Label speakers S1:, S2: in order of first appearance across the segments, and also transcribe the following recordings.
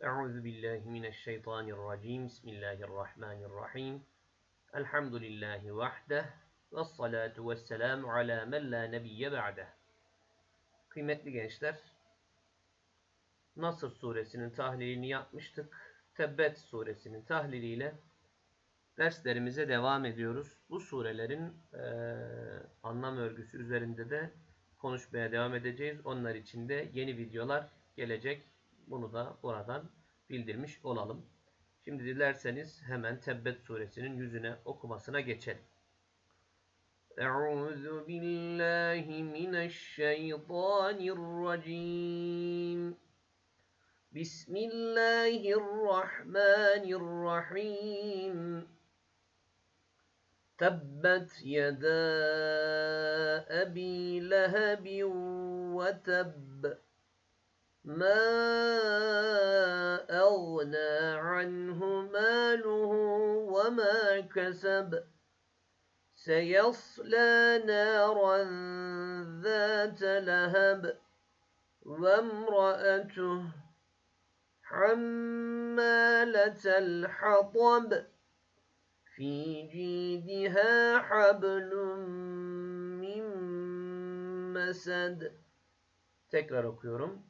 S1: Euzu billahi mineşşeytanirracim. Bismillahirrahmanirrahim. Elhamdülillahi vahdeh. Ve salatu ve selamu ala men la nebiyye ba'deh. Kıymetli gençler, Nasr suresinin tahlilini yapmıştık. Tebbet suresinin tahliliyle derslerimize devam ediyoruz. Bu surelerin e, anlam örgüsü üzerinde de konuşmaya devam edeceğiz. Onlar için de yeni videolar gelecek. Bunu da buradan bildirmiş olalım. Şimdi dilerseniz hemen Tebbet suresinin yüzüne okumasına geçelim. Euzu billahi mineşşeytanirracim. Bismillahirrahmanirrahim. Tebbet yeda Ebi Leheb ve tebb. ما أغنى عنه ماله وما كسب سيصلى نارا ذات لهب وامرأته حمالة الحطب في جيدها حبل من مسد tekrar okuyorum.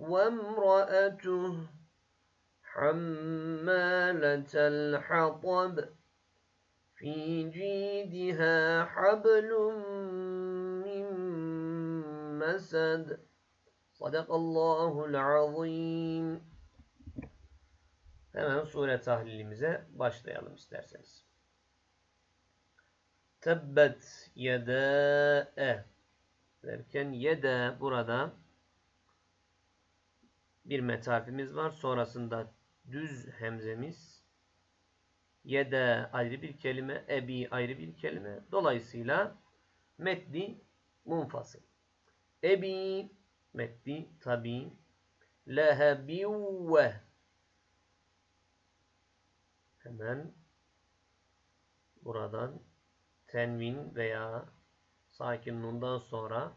S1: وامرأته حمالة الحطب في جيدها حبل من مسد صدق الله العظيم Hemen sure tahlilimize başlayalım isterseniz. Tebbet yedâe derken yede burada bir met harfimiz var. Sonrasında düz hemzemiz. Yede ayrı bir kelime. Ebi ayrı bir kelime. Dolayısıyla metni munfasıl. Ebi metni tabi. Lehebivve hemen buradan tenvin veya sakin nundan sonra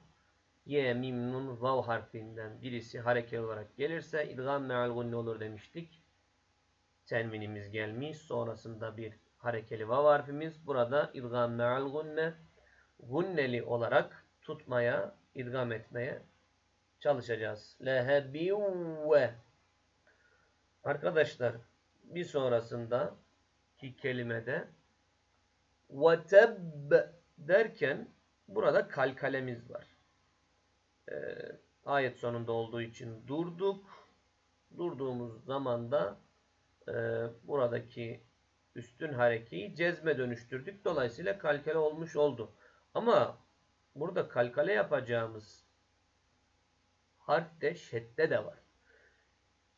S1: Y, mim, nun, vav harfinden birisi hareket olarak gelirse idgam me'al gunne olur demiştik. Tenvinimiz gelmiş. Sonrasında bir harekeli vav harfimiz. Burada idgam me'al gunne gunneli olarak tutmaya, idgam etmeye çalışacağız. Lehebivve Arkadaşlar bir sonrasında ki kelimede veteb derken burada kalkalemiz var e, ayet sonunda olduğu için durduk. Durduğumuz zaman da e, buradaki üstün harekeyi cezme dönüştürdük. Dolayısıyla kalkale olmuş oldu. Ama burada kalkale yapacağımız harfte şedde de var.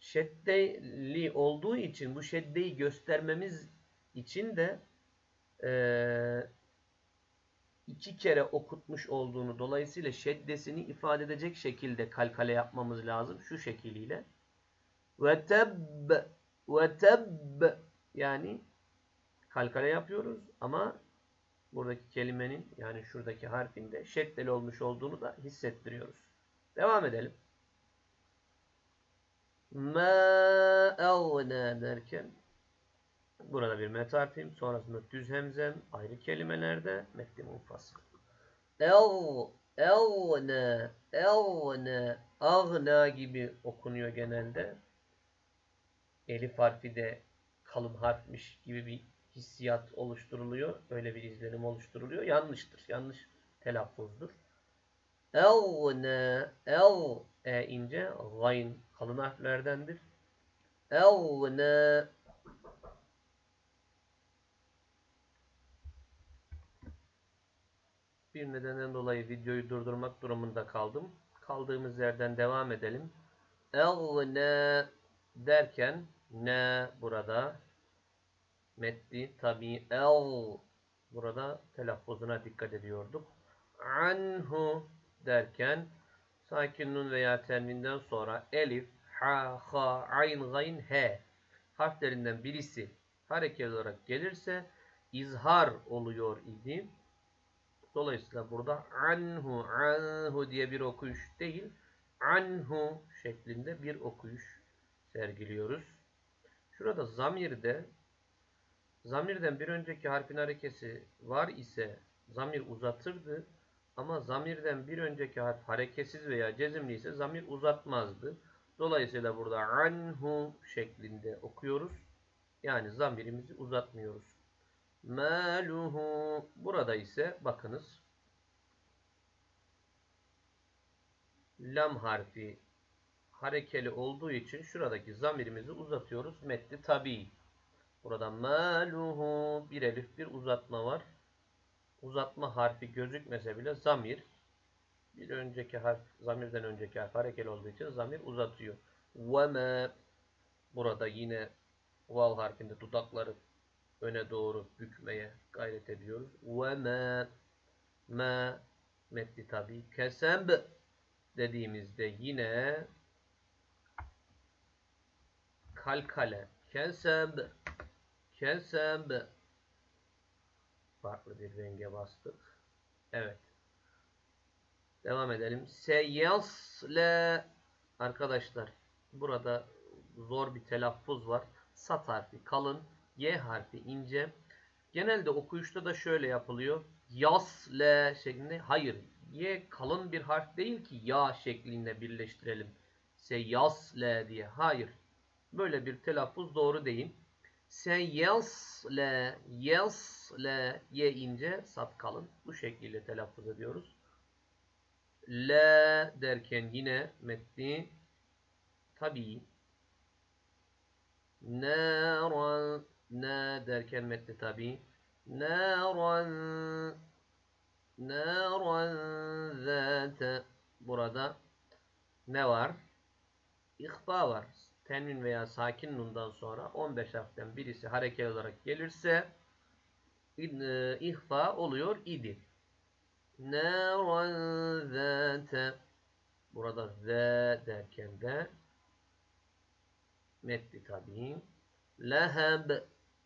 S1: Şeddeli olduğu için bu şeddeyi göstermemiz için de e, iki kere okutmuş olduğunu dolayısıyla şeddesini ifade edecek şekilde kalkale yapmamız lazım. Şu şekliyle. Ve tebb ve tebb yani kalkale yapıyoruz ama buradaki kelimenin yani şuradaki harfinde şeddeli olmuş olduğunu da hissettiriyoruz. Devam edelim. Ma derken Burada bir met harfim. Sonrasında düz hemzem. Ayrı kelimelerde metni munfasıl. El, elne, elne, ağna gibi okunuyor genelde. Elif harfi de kalın harfmiş gibi bir hissiyat oluşturuluyor. Öyle bir izlenim oluşturuluyor. Yanlıştır. Yanlış telaffuzdur. Elne, el, e ince, gayn kalın harflerdendir. Elne, bir nedenden dolayı videoyu durdurmak durumunda kaldım. Kaldığımız yerden devam edelim. Eğne derken ne burada metni tabi el burada telaffuzuna dikkat ediyorduk. Anhu derken sakin nun veya tenvinden sonra elif, ha, ha, ayn, gayn, he harflerinden birisi hareket olarak gelirse izhar oluyor idi. Dolayısıyla burada anhu, anhu diye bir okuyuş değil, anhu şeklinde bir okuyuş sergiliyoruz. Şurada zamirde zamirden bir önceki harfin harekesi var ise zamir uzatırdı. Ama zamirden bir önceki harf hareketsiz veya cezimli ise zamir uzatmazdı. Dolayısıyla burada anhu şeklinde okuyoruz. Yani zamirimizi uzatmıyoruz. Maluhu burada ise bakınız lam harfi harekeli olduğu için şuradaki zamirimizi uzatıyoruz. Metni tabi. Burada maluhu bir elif bir uzatma var. Uzatma harfi gözükmese bile zamir bir önceki harf zamirden önceki harf harekeli olduğu için zamir uzatıyor. Ve me burada yine vav harfinde dudakları öne doğru bükmeye gayret ediyoruz. Ve me me metni tabi keseb dediğimizde yine kalkale keseb keseb farklı bir renge bastık. Evet. Devam edelim. Seyasle arkadaşlar burada zor bir telaffuz var. Sat harfi kalın, Y harfi ince. Genelde okuyuşta da şöyle yapılıyor. Yasle şeklinde. Hayır. Y kalın bir harf değil ki ya şeklinde birleştirelim. Seyasle diye. Hayır. Böyle bir telaffuz doğru değil. Seyasle, yasle, ye ince, sat kalın. Bu şekilde telaffuz ediyoruz. La derken yine metni tabi. Naran, na derken metni tabi. Naran, naran zate. Burada ne var? İhfa var tenvin veya sakin nundan sonra 15 harften birisi hareket olarak gelirse e, ihfa oluyor idi. Naran zate burada z derken de metni tabi. Leheb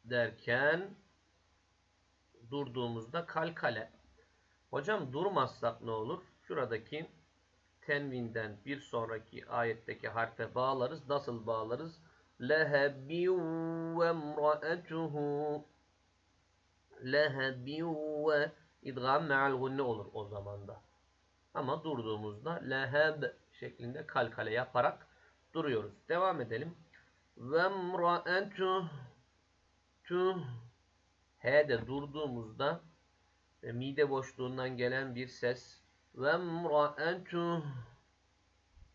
S1: derken durduğumuzda kalkale. Hocam durmazsak ne olur? Şuradaki tenvinden bir sonraki ayetteki harfe bağlarız. Nasıl bağlarız? Lehebi ve emraetuhu Lehebi ve idgam me'al gunne olur o zaman da. Ama durduğumuzda leheb şeklinde kalkale yaparak duruyoruz. Devam edelim. Ve emraetuh tuh H'de durduğumuzda ve mide boşluğundan gelen bir ses ve emraetuh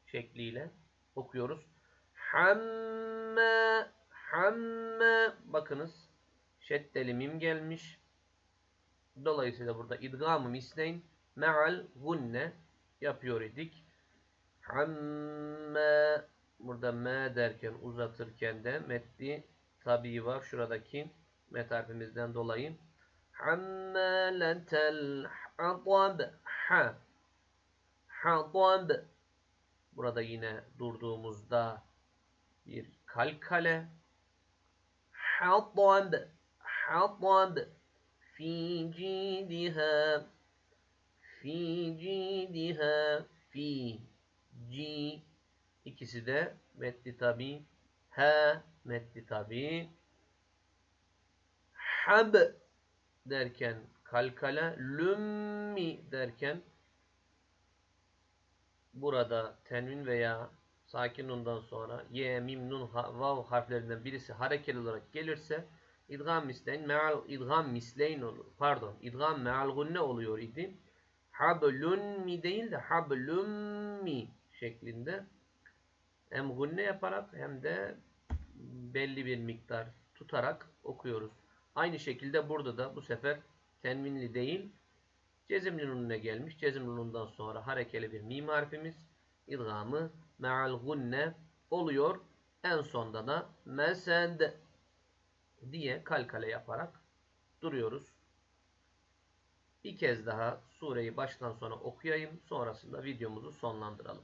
S1: şekliyle okuyoruz. Hamme hamme bakınız şeddeli mim gelmiş. Dolayısıyla burada idgamı misleyn me'al gunne yapıyor idik. Hamme burada me derken uzatırken de metni tabi var. Şuradaki met harfimizden dolayı. Hammaletel hatab. Ha. Hatab. Burada yine durduğumuzda bir kalkale hatab. Hatab. Fi cidiha. Fi cidiha. Fi ci. İkisi de metni tabi ha metni tabi hab derken kalkale lümmi derken burada tenvin veya sakin nundan sonra ye, mim, nun, vav harflerinden birisi harekeli olarak gelirse idgam misleyn me'al idgam misleyn olur. Pardon. idgam me'al gunne oluyor idi. Hablun mi değil de hablum mi şeklinde hem gunne yaparak hem de belli bir miktar tutarak okuyoruz. Aynı şekilde burada da bu sefer tenvinli değil cezimli nununa gelmiş. Cezimli nundan sonra harekeli bir mim harfimiz idgamı me'al gunne oluyor. En sonda da mesed diye kalkale yaparak duruyoruz. Bir kez daha sureyi baştan sona okuyayım. Sonrasında videomuzu sonlandıralım.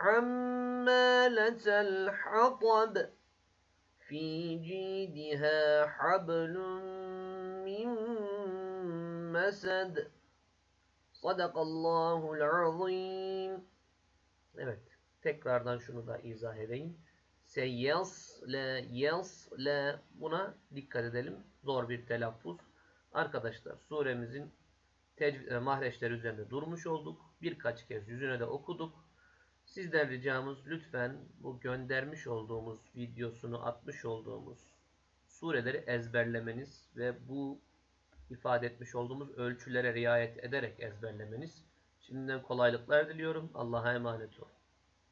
S1: حمالة الحطب في جيدها حبل من مسد صدق الله العظيم Evet. Tekrardan şunu da izah edeyim. Seyyasle, yasle buna dikkat edelim. Zor bir telaffuz. Arkadaşlar suremizin tecvid, e, mahreçleri üzerinde durmuş olduk. Birkaç kez yüzüne de okuduk. Sizden ricamız lütfen bu göndermiş olduğumuz videosunu atmış olduğumuz sureleri ezberlemeniz ve bu ifade etmiş olduğumuz ölçülere riayet ederek ezberlemeniz. Şimdiden kolaylıklar diliyorum. Allah'a emanet olun.